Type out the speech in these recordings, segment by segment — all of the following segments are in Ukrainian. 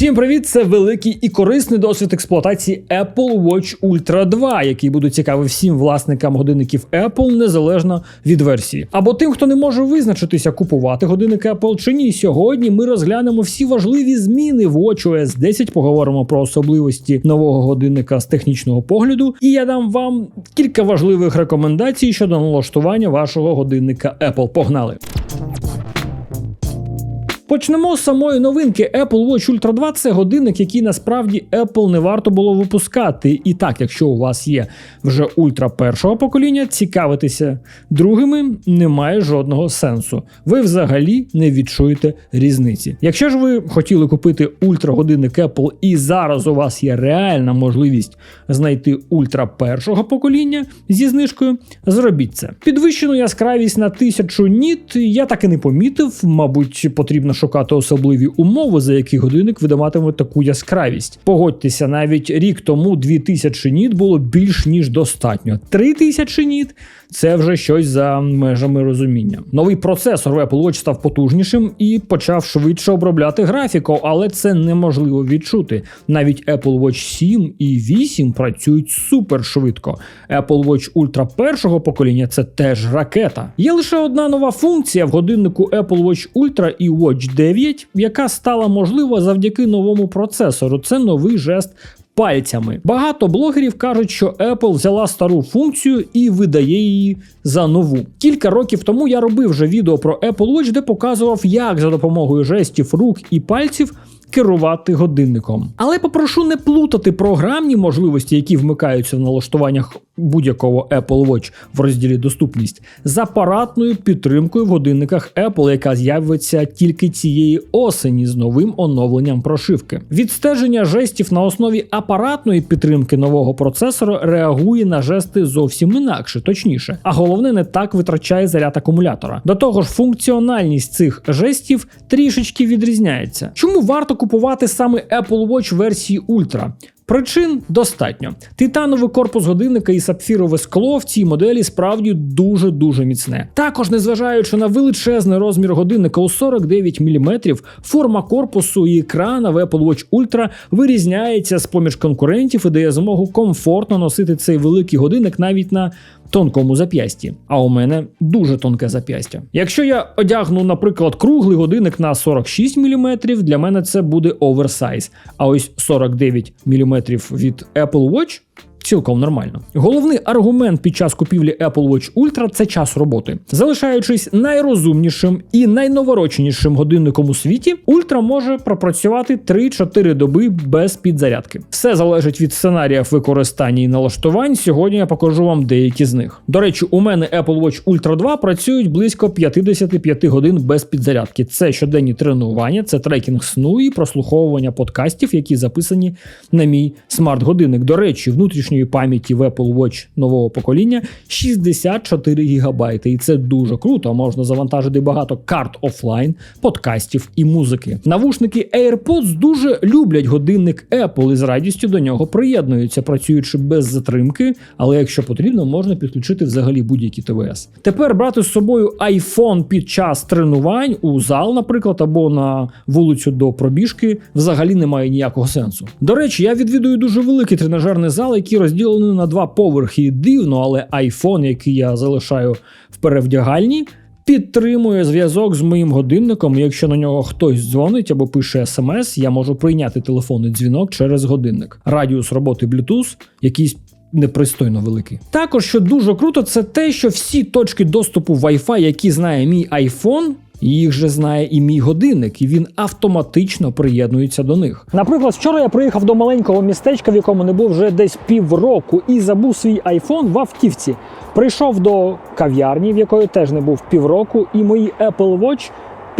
Всім привіт! Це великий і корисний досвід експлуатації Apple Watch Ultra 2, який буде цікавий всім власникам годинників Apple незалежно від версії. Або тим, хто не може визначитися, купувати годинник Apple чи ні. Сьогодні ми розглянемо всі важливі зміни в WatchOS 10, поговоримо про особливості нового годинника з технічного погляду, і я дам вам кілька важливих рекомендацій щодо налаштування вашого годинника Apple. Погнали! Почнемо з самої новинки Apple Watch Ultra 2 це годинник, який насправді Apple не варто було випускати. І так, якщо у вас є вже ультра першого покоління, цікавитися другими немає жодного сенсу. Ви взагалі не відчуєте різниці. Якщо ж ви хотіли купити ультра годинник Apple і зараз у вас є реальна можливість знайти ультра першого покоління зі знижкою, зробіть це. Підвищену яскравість на 1000 ніт я так і не помітив, мабуть, потрібно шукати особливі умови, за які годинник видаватиме таку яскравість. Погодьтеся, навіть рік тому 2000 ніт було більш ніж достатньо. 3000 ніт це вже щось за межами розуміння. Новий процесор в Apple Watch став потужнішим і почав швидше обробляти графіку, але це неможливо відчути. Навіть Apple Watch 7 і 8 працюють супер швидко. Apple Watch Ultra першого покоління це теж ракета. Є лише одна нова функція в годиннику Apple Watch Ultra і Watch 9, яка стала можлива завдяки новому процесору. Це новий жест. Пальцями багато блогерів кажуть, що Apple взяла стару функцію і видає її за нову. Кілька років тому я робив вже відео про Apple Watch, де показував, як за допомогою жестів рук і пальців керувати годинником. Але попрошу не плутати програмні можливості, які вмикаються в налаштуваннях будь-якого Apple Watch в розділі доступність, з апаратною підтримкою в годинниках Apple, яка з'явиться тільки цієї осені з новим оновленням прошивки. Відстеження жестів на основі апаратної підтримки нового процесора реагує на жести зовсім інакше, точніше, а головне не так витрачає заряд акумулятора. До того ж, функціональність цих жестів трішечки відрізняється. Чому варто купувати саме Apple Watch версії Ultra? Причин достатньо. Титановий корпус годинника і сапфірове скло в цій моделі справді дуже дуже міцне. Також, незважаючи на величезний розмір годинника у 49 мм, форма корпусу і екрана в Apple Watch Ultra вирізняється з поміж конкурентів і дає змогу комфортно носити цей великий годинник навіть на тонкому зап'ясті. А у мене дуже тонке зап'ястя. Якщо я одягну, наприклад, круглий годинник на 46 мм, для мене це буде оверсайз. А ось 49 мм від Apple Watch Цілком нормально. Головний аргумент під час купівлі Apple Watch Ultra це час роботи. Залишаючись найрозумнішим і найновороченішим годинником у світі, Ultra може пропрацювати 3-4 доби без підзарядки. Все залежить від сценаріїв використання і налаштувань. Сьогодні я покажу вам деякі з них. До речі, у мене Apple Watch Ultra 2 працюють близько 55 годин без підзарядки. Це щоденні тренування, це трекінг сну і прослуховування подкастів, які записані на мій смарт-годинник. До речі, внутрішньої пам'яті в Apple Watch нового покоління 64 ГБ. І це дуже круто. Можна завантажити багато карт офлайн, подкастів і музики. Навушники AirPods дуже люблять годинник Apple і з радістю до нього приєднуються, працюючи без затримки, але якщо потрібно, можна підключити взагалі будь-які ТВС. Тепер брати з собою iPhone під час тренувань у зал, наприклад, або на вулицю до пробіжки, взагалі немає ніякого сенсу. До речі, я відвідую дуже великий тренажерний зал, який розділений на два поверхи. Дивно, але iPhone, який я залишаю в перевдягальні, підтримує зв'язок з моїм годинником. Якщо на нього хтось дзвонить або пише смс, я можу прийняти телефонний дзвінок через годинник. Радіус роботи Bluetooth якийсь. Непристойно великий. Також, що дуже круто, це те, що всі точки доступу Wi-Fi, які знає мій iPhone, їх же знає і мій годинник, і він автоматично приєднується до них. Наприклад, вчора я приїхав до маленького містечка, в якому не був вже десь півроку, і забув свій айфон в автівці. Прийшов до кав'ярні, в якої теж не був півроку, і мої Apple Watch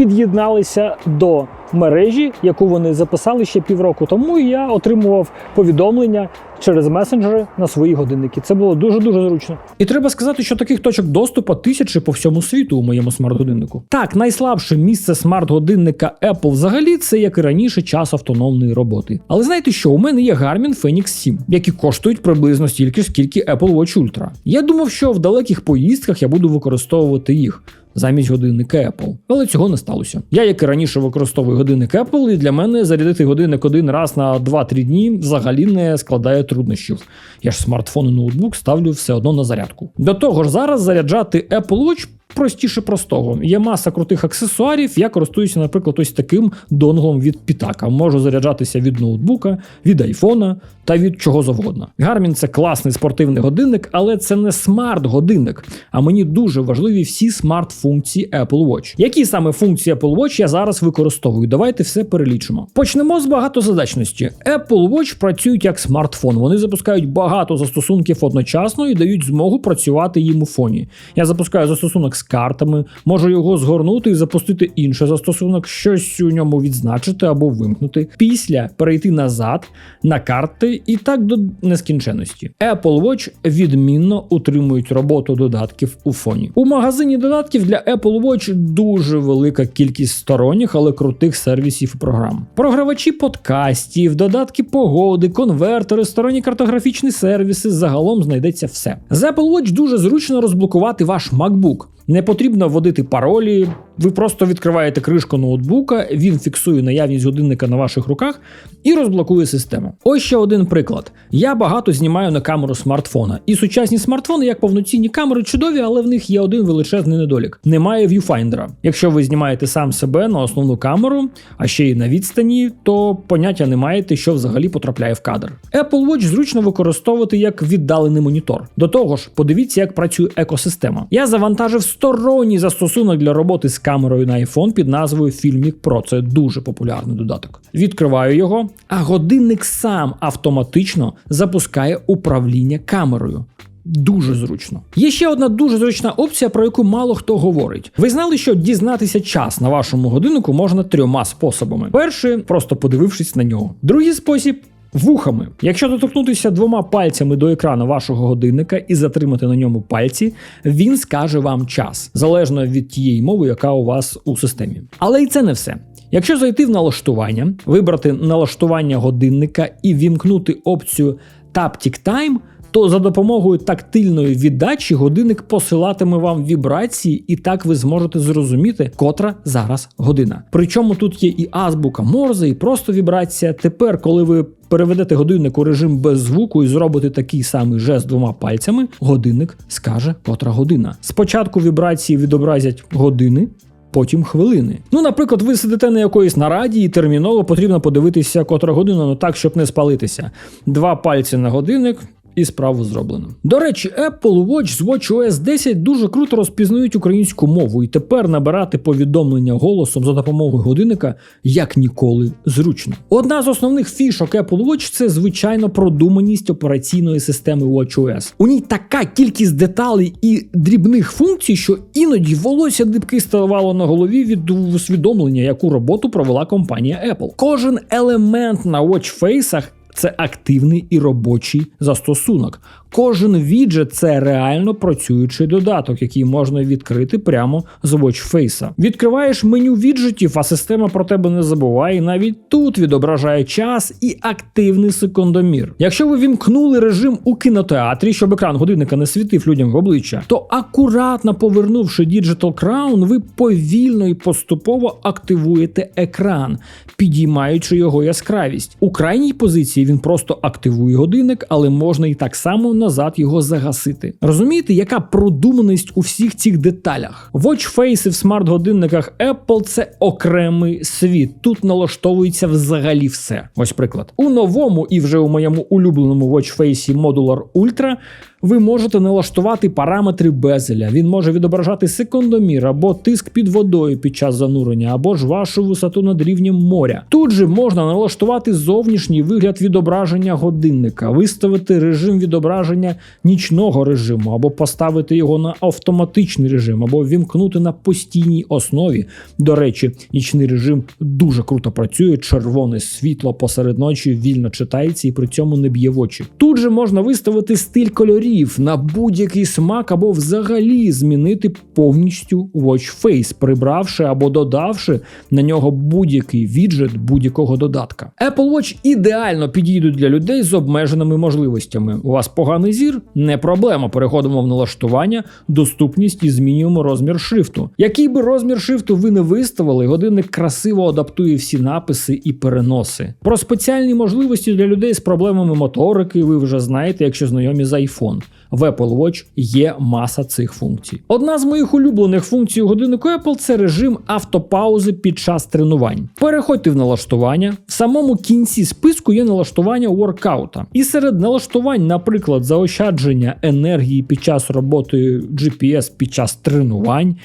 під'єдналися до мережі, яку вони записали ще півроку тому. і Я отримував повідомлення через месенджери на свої годинники. Це було дуже дуже зручно. І треба сказати, що таких точок доступу тисячі по всьому світу у моєму смарт-годиннику. Так, найслабше місце смарт-годинника Apple взагалі це як і раніше час автономної роботи. Але знаєте що? У мене є Garmin Fenix 7, які коштують приблизно стільки, скільки Apple Watch Ultra. Я думав, що в далеких поїздках я буду використовувати їх. Замість годинника Apple. Але цього не сталося. Я, як і раніше, використовую годинник Apple, і для мене зарядити годинник один раз на 2-3 дні взагалі не складає труднощів. Я ж смартфон і ноутбук ставлю все одно на зарядку. До того ж, зараз заряджати Apple Watch простіше простого. Є маса крутих аксесуарів. Я користуюся, наприклад, ось таким донглом від Pitaka. Можу заряджатися від ноутбука, від айфона та від чого завгодно. Garmin – це класний спортивний годинник, але це не смарт-годинник. А мені дуже важливі всі смарт-функції Apple Watch. Які саме функції Apple Watch я зараз використовую? Давайте все перелічимо. Почнемо з багатозадачності. Apple Watch працюють як смартфон. Вони запускають багато застосунків одночасно і дають змогу працювати їм у фоні. Я запускаю застосунок з картами, можу його згорнути і запустити інший застосунок, щось у ньому відзначити або вимкнути. Після перейти назад на карти і так до нескінченності. Apple Watch відмінно утримують роботу додатків у фоні. У магазині додатків для Apple Watch дуже велика кількість сторонніх, але крутих сервісів і програм. Програвачі подкастів, додатки погоди, конвертери, сторонні картографічні сервіси. Загалом знайдеться все. З Apple Watch дуже зручно розблокувати ваш MacBook. Не потрібно вводити паролі. Ви просто відкриваєте кришку ноутбука, він фіксує наявність годинника на ваших руках і розблокує систему. Ось ще один приклад. Я багато знімаю на камеру смартфона, і сучасні смартфони, як повноцінні камери, чудові, але в них є один величезний недолік: немає в'юфайндера. Якщо ви знімаєте сам себе на основну камеру, а ще й на відстані, то поняття не маєте, що взагалі потрапляє в кадр. Apple Watch зручно використовувати як віддалений монітор. До того ж, подивіться, як працює екосистема. Я завантажив сторонній застосунок для роботи з камерою на iPhone під назвою Filmic Pro. Це дуже популярний додаток. Відкриваю його, а годинник сам автоматично запускає управління камерою. Дуже зручно. Є ще одна дуже зручна опція, про яку мало хто говорить. Ви знали, що дізнатися час на вашому годиннику можна трьома способами. Перший просто подивившись на нього. Другий спосіб. Вухами. Якщо доторкнутися двома пальцями до екрану вашого годинника і затримати на ньому пальці, він скаже вам час, залежно від тієї мови, яка у вас у системі. Але і це не все. Якщо зайти в налаштування, вибрати налаштування годинника і вімкнути опцію Taptic Time, то за допомогою тактильної віддачі годинник посилатиме вам вібрації, і так ви зможете зрозуміти, котра зараз година. Причому тут є і азбука Морзе, і просто вібрація. Тепер, коли ви переведете годинник у режим без звуку і зробите такий самий жест двома пальцями, годинник скаже, котра година. Спочатку вібрації відобразять години. Потім хвилини. Ну, наприклад, ви сидите на якоїсь нараді і терміново потрібно подивитися котра година, ну так, щоб не спалитися. Два пальці на годинник, і справу зроблено. До речі, Apple Watch з WatchOS 10 дуже круто розпізнають українську мову, і тепер набирати повідомлення голосом за допомогою годинника як ніколи зручно. Одна з основних фішок Apple Watch це звичайно продуманість операційної системи WatchOS. У ній така кількість деталей і дрібних функцій, що іноді волосся дибки ставало на голові від усвідомлення, яку роботу провела компанія Apple. Кожен елемент на watchface це активний і робочий застосунок. Кожен віджет це реально працюючий додаток, який можна відкрити прямо з watchface. Відкриваєш меню віджитів, а система про тебе не забуває. і Навіть тут відображає час і активний секундомір. Якщо ви вімкнули режим у кінотеатрі, щоб екран годинника не світив людям в обличчя, то акуратно повернувши Digital Crown, ви повільно і поступово активуєте екран, підіймаючи його яскравість. У крайній позиції він просто активує годинник, але можна і так само назад його загасити. Розумієте, яка продуманість у всіх цих деталях? Watchface в смарт-годинниках Apple це окремий світ. Тут налаштовується взагалі все. Ось приклад. У новому і вже у моєму улюбленому Watchface Modular Ultra ви можете налаштувати параметри безеля. Він може відображати секундомір або тиск під водою під час занурення, або ж вашу висоту над рівнем моря. Тут же можна налаштувати зовнішній вигляд відображення годинника, виставити режим відображення нічного режиму, або поставити його на автоматичний режим, або вімкнути на постійній основі. До речі, нічний режим дуже круто працює. Червоне світло посеред ночі вільно читається і при цьому не б'є в очі. Тут же можна виставити стиль кольорів кольорів на будь-який смак, або взагалі змінити повністю Watch Face, прибравши або додавши на нього будь-який віджит будь-якого додатка. Apple Watch ідеально підійдуть для людей з обмеженими можливостями. У вас поганий зір? Не проблема. Переходимо в налаштування, доступність і змінюємо розмір шрифту. Який би розмір шрифту ви не виставили, годинник красиво адаптує всі написи і переноси. Про спеціальні можливості для людей з проблемами моторики ви вже знаєте, якщо знайомі з iPhone. В Apple Watch є маса цих функцій. Одна з моїх улюблених функцій у годиннику Apple це режим автопаузи під час тренувань. Переходьте в налаштування. В самому кінці списку є налаштування воркаута. І серед налаштувань, наприклад, заощадження енергії під час роботи GPS під час тренувань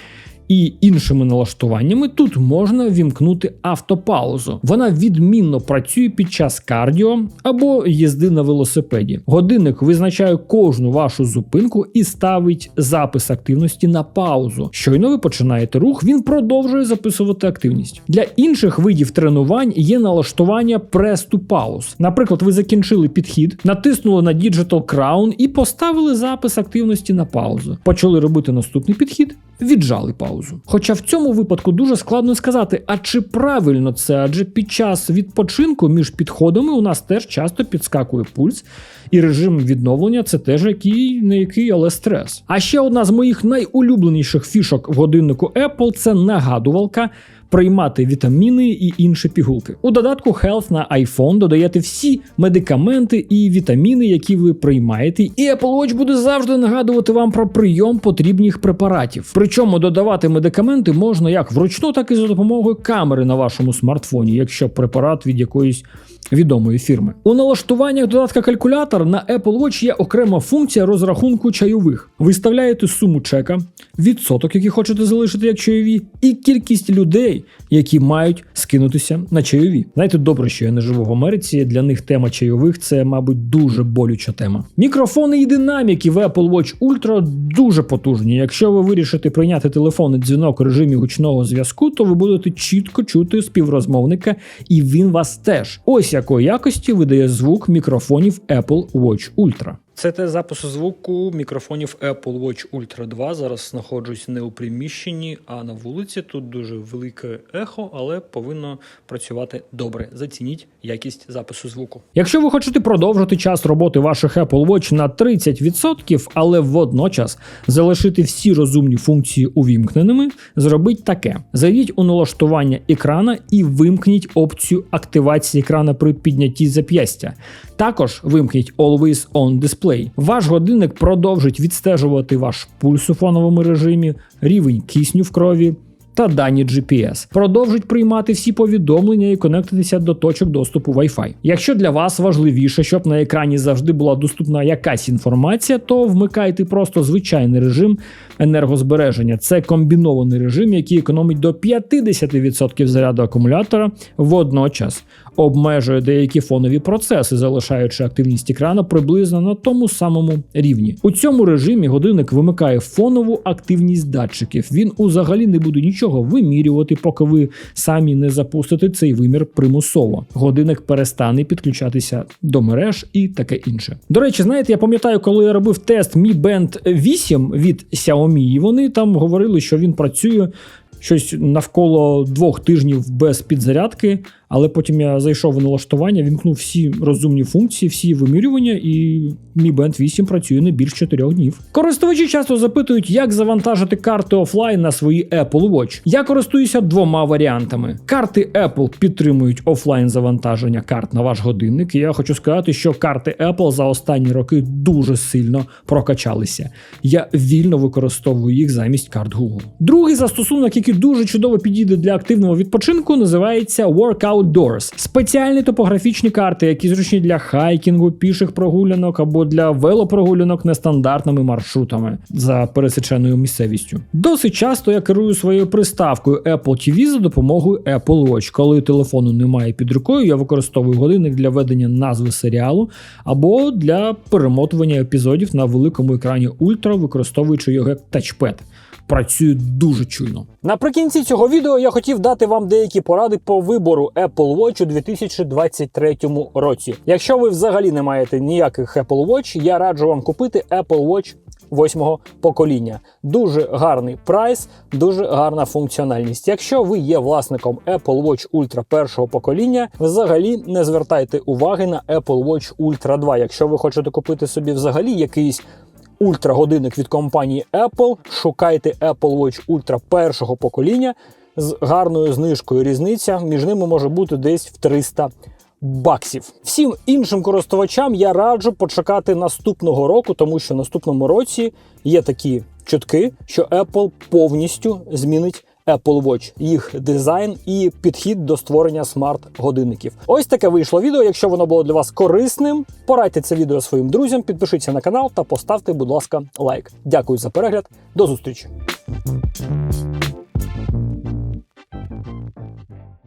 і іншими налаштуваннями тут можна вімкнути автопаузу. Вона відмінно працює під час кардіо або їзди на велосипеді. Годинник визначає кожну вашу зупинку і ставить запис активності на паузу. Щойно ви починаєте рух, він продовжує записувати активність. Для інших видів тренувань є налаштування Pause. Наприклад, ви закінчили підхід, натиснули на Digital Crown і поставили запис активності на паузу. Почали робити наступний підхід, віджали паузу. Хоча в цьому випадку дуже складно сказати, а чи правильно це, адже під час відпочинку між підходами у нас теж часто підскакує пульс, і режим відновлення це теж який не який, але стрес. А ще одна з моїх найулюбленіших фішок в годиннику Apple це нагадувалка. Приймати вітаміни і інші пігулки. У додатку Health на iPhone додаєте всі медикаменти і вітаміни, які ви приймаєте, і Apple Watch буде завжди нагадувати вам про прийом потрібних препаратів. Причому додавати медикаменти можна як вручну, так і за допомогою камери на вашому смартфоні, якщо препарат від якоїсь відомої фірми. У налаштуваннях додатка калькулятор на Apple Watch є окрема функція розрахунку чайових. Виставляєте суму чека, відсоток, який хочете залишити як чайові, і кількість людей, які мають скинутися на чайові. Знаєте, добре, що я не живу в Америці. Для них тема чайових це, мабуть, дуже болюча тема. Мікрофони і динаміки в Apple Watch Ultra дуже потужні. Якщо ви вирішите прийняти телефонний дзвінок у режимі гучного зв'язку, то ви будете чітко чути співрозмовника, і він вас теж. Ось якої якості видає звук мікрофонів Apple Watch Ultra. Це те запису звуку мікрофонів Apple Watch Ultra 2. Зараз знаходжусь не у приміщенні, а на вулиці. Тут дуже велике ехо, але повинно працювати добре. Зацініть якість запису звуку. Якщо ви хочете продовжити час роботи ваших Apple Watch на 30%, але водночас залишити всі розумні функції увімкненими, зробіть таке: зайдіть у налаштування екрана і вимкніть опцію активації екрана при піднятті зап'ястя. Також вимкніть Always On Display. Ваш годинник продовжить відстежувати ваш пульс у фоновому режимі, рівень кисню в крові. Та дані GPS продовжить приймати всі повідомлення і конектитися до точок доступу Wi-Fi. Якщо для вас важливіше, щоб на екрані завжди була доступна якась інформація, то вмикайте просто звичайний режим енергозбереження. Це комбінований режим, який економить до 50% заряду акумулятора водночас, обмежує деякі фонові процеси, залишаючи активність екрану приблизно на тому самому рівні. У цьому режимі годинник вимикає фонову активність датчиків. Він узагалі не буде нічого вимірювати, поки ви самі не запустите цей вимір примусово. Годинник перестане підключатися до мереж і таке інше. До речі, знаєте, я пам'ятаю, коли я робив тест Mi Band 8 від Xiaomi, і вони там говорили, що він працює щось навколо двох тижнів без підзарядки. Але потім я зайшов у налаштування, вімкнув всі розумні функції, всі вимірювання, і Mi Band 8 працює не більш 4 днів. Користувачі часто запитують, як завантажити карти офлайн на свої Apple Watch. Я користуюся двома варіантами. Карти Apple підтримують офлайн завантаження карт на ваш годинник. І я хочу сказати, що карти Apple за останні роки дуже сильно прокачалися. Я вільно використовую їх замість карт Google. Другий застосунок, який дуже чудово підійде для активного відпочинку, називається Workout Outdoors. спеціальні топографічні карти, які зручні для хайкінгу, піших прогулянок або для велопрогулянок нестандартними маршрутами за пересеченою місцевістю. Досить часто я керую своєю приставкою Apple TV за допомогою Apple Watch. Коли телефону немає під рукою, я використовую годинник для ведення назви серіалу або для перемотування епізодів на великому екрані Ультра, використовуючи його як тачпед працює дуже чуйно. Наприкінці цього відео я хотів дати вам деякі поради по вибору Apple Watch у 2023 році. Якщо ви взагалі не маєте ніяких Apple Watch, я раджу вам купити Apple Watch восьмого покоління. Дуже гарний прайс, дуже гарна функціональність. Якщо ви є власником Apple Watch Ultra першого покоління, взагалі не звертайте уваги на Apple Watch Ultra 2. Якщо ви хочете купити собі взагалі якийсь ультра-годинник від компанії Apple, шукайте Apple Watch Ultra першого покоління з гарною знижкою. Різниця між ними може бути десь в 300 баксів. Всім іншим користувачам я раджу почекати наступного року, тому що наступному році є такі чутки, що Apple повністю змінить Apple Watch, їх дизайн і підхід до створення смарт-годинників. Ось таке вийшло відео. Якщо воно було для вас корисним, порадьте це відео своїм друзям, підпишіться на канал та поставте, будь ласка, лайк. Дякую за перегляд. До зустрічі!